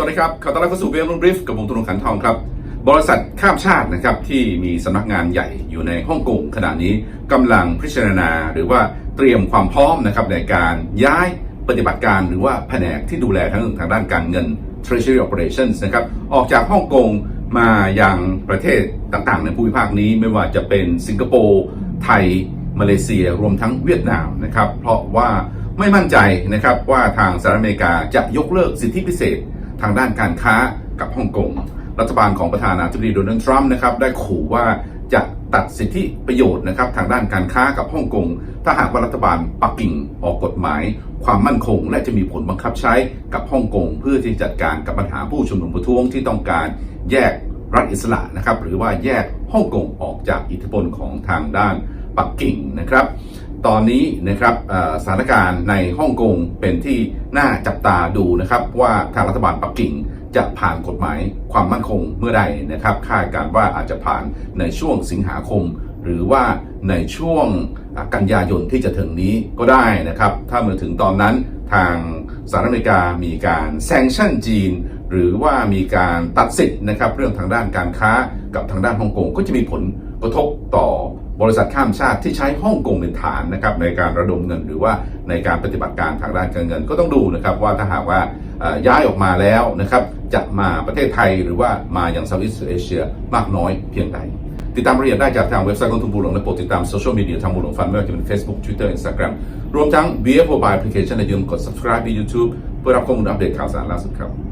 วัสดีครับขอต้อนรับเข้าสู่เวียงลุนบริฟกับผมตุนงขันทองครับ บริษัทข้ามชาตินะครับที่มีสำนักงานใหญ่อยู่ในฮ่องกงขณะนี้กำลังพิจารณาหรือว่าเตรียมความพร้อมนะครับในการย้ายปฏิบัติการหรือว่าแผนกที่ดูแลทั้งทางด้านการเงิน Treasury Operations นะครับออกจากฮ่องกงมายังประเทศต่างๆ ในภูมิภาคนี้ไม่ว่าจะเป็นสิงคโปร์ไทย มาเลเซียรวมทั้งเวียดนามนะครับเพราะว่าไม่มั่นใจนะครับว่าทางสหรัฐอเมริกาจะยกเลิกสิทธิพิเศษ ทางด้านการค้ากับฮ่องกงรัฐบาลของประธานาธิบดีโดนัลด์ทรัมป์นะครับได้ขู่ว่าจะตัดสิทธิประโยชน์นะครับทางด้านการค้ากับฮ่องกง ถ้าหากว่ารัฐบาลปักกิ่งออกกฎหมาย ความมั่นคง และจะมีผลบังคับใช้กับฮ่องกง เพื่อที่จัดการกับปัญหาผู้ชุมนุมประท้วงที่ต้องการแยกรัฐอิสระนะครับหรือว่าแยกฮ่องกงออกจากอิทธิพลของทางด้านปักกิ่งนะครับ ตอนนี้นะครับสถานการณ์ในฮ่องกงเป็นที่น่าจับตาดูนะครับว่าทางรัฐบาลปักกิ่งจะผ่านกฎหมายความมั่นคงเมื่อใดนะครับคาดการณ์ว่าอาจจะผ่านในช่วงสิงหาคม หรือว่าในช่วงกันยายนที่จะถึงนี้ก็ได้นะครับ ถ้าเมื่อถึงตอนนั้นทางสหรัฐอเมริกามีการแซงชั่นจีน หรือว่ามีการตัดสิทธิ์นะครับเรื่องทางด้านการค้ากับทางด้านฮ่องกงก็จะมีผลกระทบต่อบริษัทข้ามชาติที่ใช้ฮ่องกงเป็นฐานนะครับในการระดมเงินหรือว่าในการปฏิบัติการทางด้านการเงินก็ต้องดูนะครับว่าถ้าหากว่าย้ายออกมาแล้วนะครับจะมาประเทศไทยหรือว่ามาอย่างเซาท์อีสเอเชียมากน้อยเพียงใด ติดตามรายละเอียดได้จากทางเว็บไซต์กองทุนบูหลวงและโปรดติดตามโซเชียลมีเดียทางบูหลวงฟันไม่ว่าจะเป็น Facebook Twitter Instagram รวมทั้ง VF Mobile Application และอย่าลืมกด subscribe ใน YouTube เพื่อรับข้อมูลอัปเดตข่าวสารล่าสุดครับ